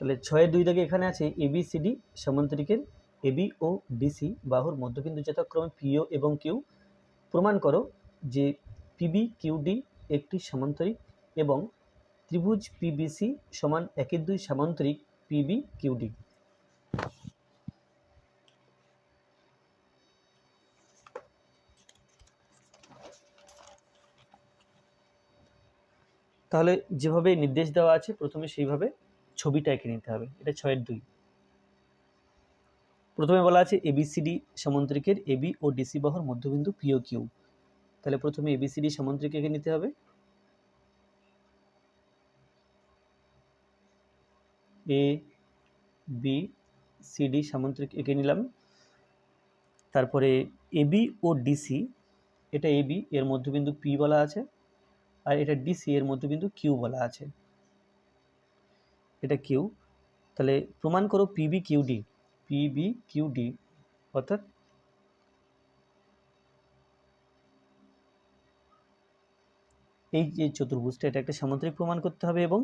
তাহলে ছয়ের দুই দাগে এখানে আছে এবিসিডি সামান্তরিকের এবি ও ডিসি বাহুর মধ্যবিন্দু যথাক্রমে পিও এবং কিউ প্রমাণ করো যে পিবি কিউডি একটি সামান্তরিক এবং ত্রিভুজ পিবিসি সমান একের দুই সামান্তরিক পিবি কিউডি তাহলে যেভাবে নির্দেশ দেওয়া আছে প্রথমে সেইভাবে ছবিটা এঁকে নিতে হবে। এটা ছয়ের দুই। প্রথমে বলা আছে এবিসিডি সামান্তরিকের এবি ও ডিসি বাহুর মধ্যবিন্দু পিও কিউ তাহলে প্রথমে এবিসিডি সামান্তরিক এঁকে নিতে হবে। এ বি সিডি সামান্তরিক এঁকে নিলাম। তারপরে এবি ও ডিসি এটা এবি এর মধ্যবিন্দু পি বলা আছে। আর এটা ডিসি এর মধ্যবিন্দু কিউ বলা আছে। এটা কিউ তাহলে প্রমাণ করো পিবি কিউডি পিবি কিউডি অর্থাৎ এই যে চতুর্ভুজটা, এটা একটা সামান্তরিক প্রমাণ করতে হবে এবং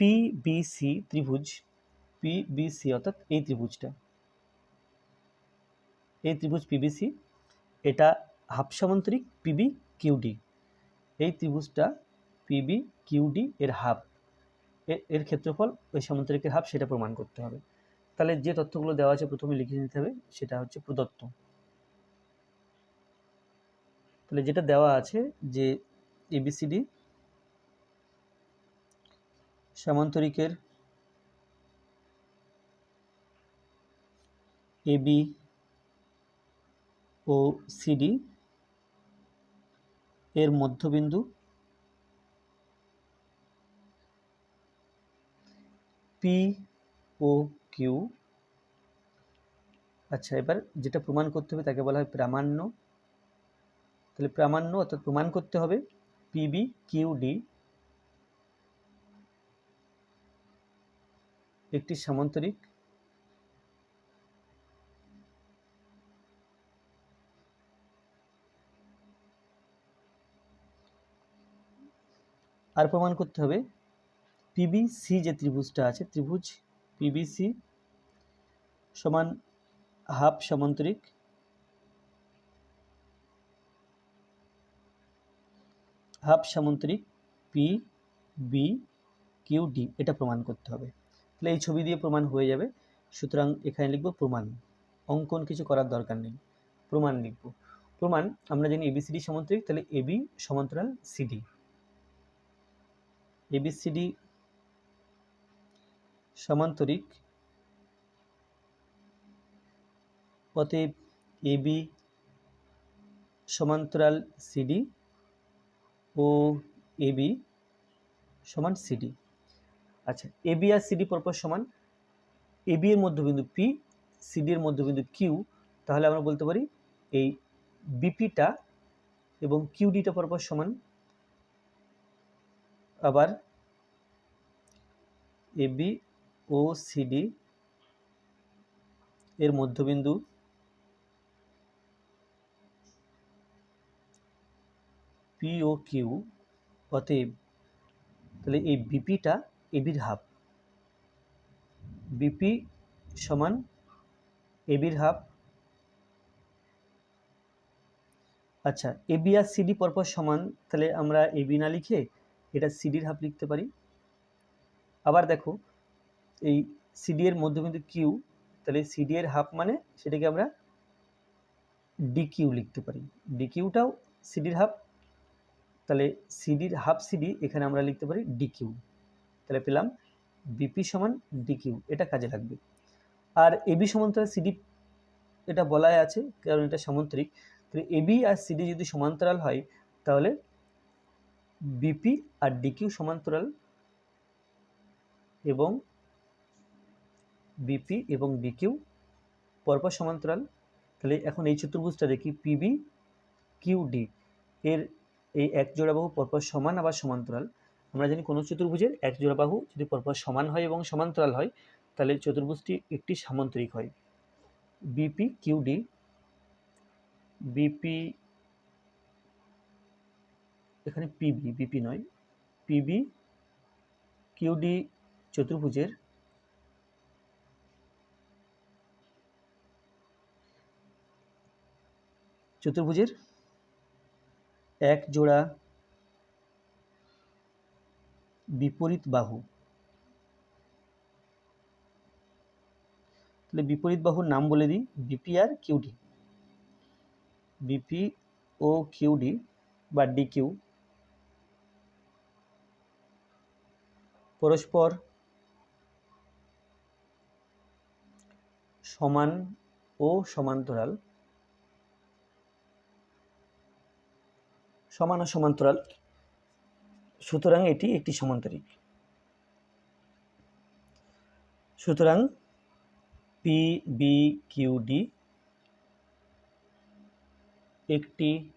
পিবিসি ত্রিভুজ পিবিসি অর্থাৎ এই ত্রিভুজটা, এই ত্রিভুজ পিবিসি এটা হাফ সামান্তরিক পিবি কিউডি এই ত্রিভুজটা পিবি কিউডি এর হাফ। এর ক্ষেত্রফল ওই সামান্তরিকের হাফ সেটা প্রমাণ করতে হবে। তাহলে যে তথ্যগুলো দেওয়া আছে প্রথমে লিখে নিতে হবে, সেটা হচ্ছে প্রদত্ত। তাহলে যেটা দেওয়া আছে যে এবিসিডি সামান্তরিকের এবি ও সিডি এর মধ্যবিন্দু পি ও কিউ আচ্ছা এবার যেটা প্রমাণ করতে হবে তাকে বলা হয় প্রামাণ্য। তাহলে প্রামাণ্য অর্থাৎ প্রমাণ করতে হবে পিবি কিউ ডি একটি সামান্তরিক। আর প্রমাণ করতে হবে পিবিসি যে ত্রিভুজটা আছে, ত্রিভুজ পিবিসি সমান হাফ সামান্তরিক হাফ সামান্তরিক পি বি কিউ ডি এটা প্রমাণ করতে হবে। তাহলে এই ছবি দিয়ে প্রমাণ হয়ে যাবে। সুতরাং এখানে লিখব প্রমাণ। অঙ্কন কিছু করার দরকার নেই। প্রমাণ লিখব। প্রমাণ, আমরা জানি এবিসিডি সমান্তরিক, তাহলে এবি সমান্তরাল সিডি এবিসিডি সমান্তরিক। অতএব এবি সমান্তরাল সিডি ও এবি সমান সিডি আচ্ছা এবি আর সিডি পরপর সমান। এবি এর মধ্যবিন্দু পি সিডি এর মধ্যবিন্দু কিউ। তাহলে আমরা বলতে পারি এই বিপিটা এবং কিউডিটা পরপর সমান। আবার এবি ও সিডি এর মধ্যবিন্দু। পি ও কিউ অতএব তাহলে এই বিপিটা এবির হাফ বিপি সমান এবির হাফ আচ্ছা এবি আর সিডি পরপর সমান, তাহলে আমরা এবি না লিখে এটা সিডির হাফ লিখতে পারি। আবার দেখো এই সিডি এর মধ্যবিন্দু কিউ তাহলে সিডি এর হাফ মানে সেটাকে আমরা ডি কিউ লিখতে পারি। ডি কিউটাও সিডির হাফ তাহলে সিডির হাফ সিডি এখানে আমরা লিখতে পারি ডি কিউ তাহলে পেলাম বিপি সমান ডি কিউ এটা কাজে লাগবে। আর এবি সমান্তরাল সিডি এটা বলাই আছে, কারণ এটা সামান্তরিক। তাহলে এবি আর সিডি যদি সমান্তরাল হয়, তাহলে বিপি আর ডিকিউ সমান্তরাল এবং বিপি এবং ডিকিউ পরপর সমান্তরাল। তাহলে এখন এই চতুর্ভুজটা দেখি পিবি কিউ ডি এর এই এক জোড়া বাহু পরপর সমান আবার সমান্তরাল। আমরা জানি কোনো চতুর্ভুজের এক জোড়া বাহু যদি পরপর সমান হয় এবং সমান্তরাল হয়, তাহলে চতুর্ভুজটি একটি সামান্তরিক হয়। B P Q D B P এখানে পিবি বিপি নয় পিবি কিউডি চতুর্ভুজের চতুর্ভুজের এক জোড়া বিপরীত বাহু। তাহলে বিপরীত বাহুর নাম বলে দিই বিপি আর কিউডি বিপি ও কিউডি বা ডিকিউ পরস্পর সমান ও সমান্তরাল। সমান সমান্তরাল। সুতরাং এটি একটি সমান্তরিক। সুতরাং পি বি কিউ ডি একটি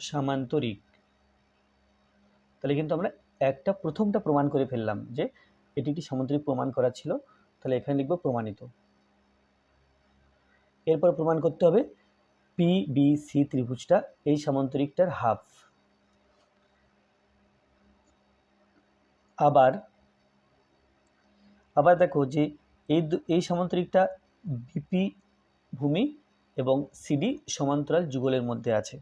সামান্তরিক। তাহলে কিন্তু আমরা একটা প্রথমটা প্রমাণ করে ফেললাম যে এটি একটি সামান্তরিক প্রমাণ করা ছিল। তাহলে এখানে লিখব প্রমাণিত। এরপর প্রমাণ করতে হবে পি বি সি ত্রিভুজটা এই সামান্তরিকটার হাফ আবার আবার দেখো যে এই এই সামান্তরিকটা বিপি ভূমি এবং সিডি সমান্তরাল যুগলের মধ্যে আছে।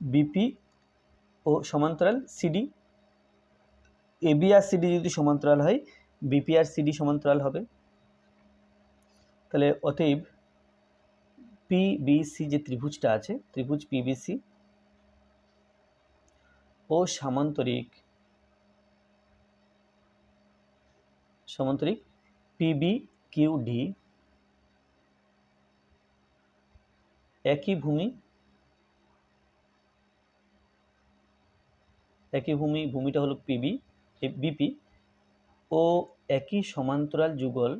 বিপি ও সমান্তরাল সিডি এবি আর সিডি যদি সমান্তরাল হয় বিপি আর সিডি সমান্তরাল হবে। তাহলে অতএব পিবিসি যে ত্রিভুজটা আছে, ত্রিভুজ পিবিসি ও সামান্তরিক সামান্তরিক পিবি কিউ ডি একই ভূমি একই ভূমি, ভূমিটা হলো পিবি বিপি ও একই সমান্তরাল যুগল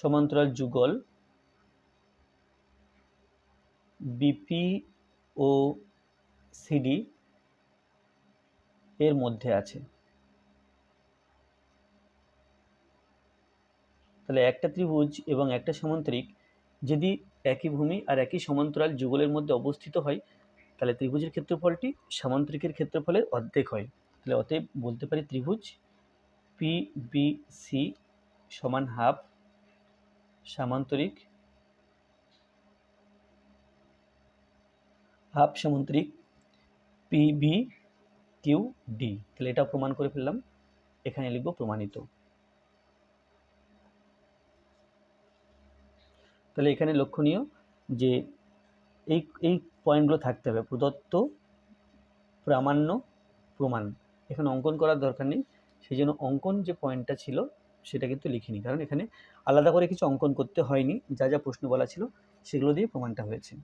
সমান্তরাল যুগল বিপি ও সিডি এর মধ্যে আছে। তাহলে একটা ত্রিভুজ এবং একটা সমান্তরিক, যদি একই ভূমি আর একই সমান্তরাল যুগলের মধ্যে অবস্থিত হয়, তাহলে ত্রিভুজের ক্ষেত্রফলটি সামান্তরিকের ক্ষেত্রফলের অর্ধেক হয়। তাহলে অতএব বলতে পারি ত্রিভুজ পি বি সি সমান হাফ সামান্তরিক। হাফ সামান্তরিক পি বি কিউ ডি। তাহলে এটা প্রমাণ করে ফেললাম। এখানে লিখব প্রমাণিত। তাহলে এখানে লক্ষণীয় যে এই এই পয়েন্টগুলো থাকতে হবে। প্রদত্ত প্রামাণ্য প্রমাণ। এখানে অঙ্কন করার দরকার নেই। সেই জন্য অঙ্কন যে পয়েন্টটা ছিল সেটা কিন্তু লিখিনি। কারণ এখানে আলাদা করে কিছু অঙ্কন করতে হয়নি। যা যা প্রশ্ন বলা ছিল সেগুলো দিয়ে প্রমাণটা হয়েছে।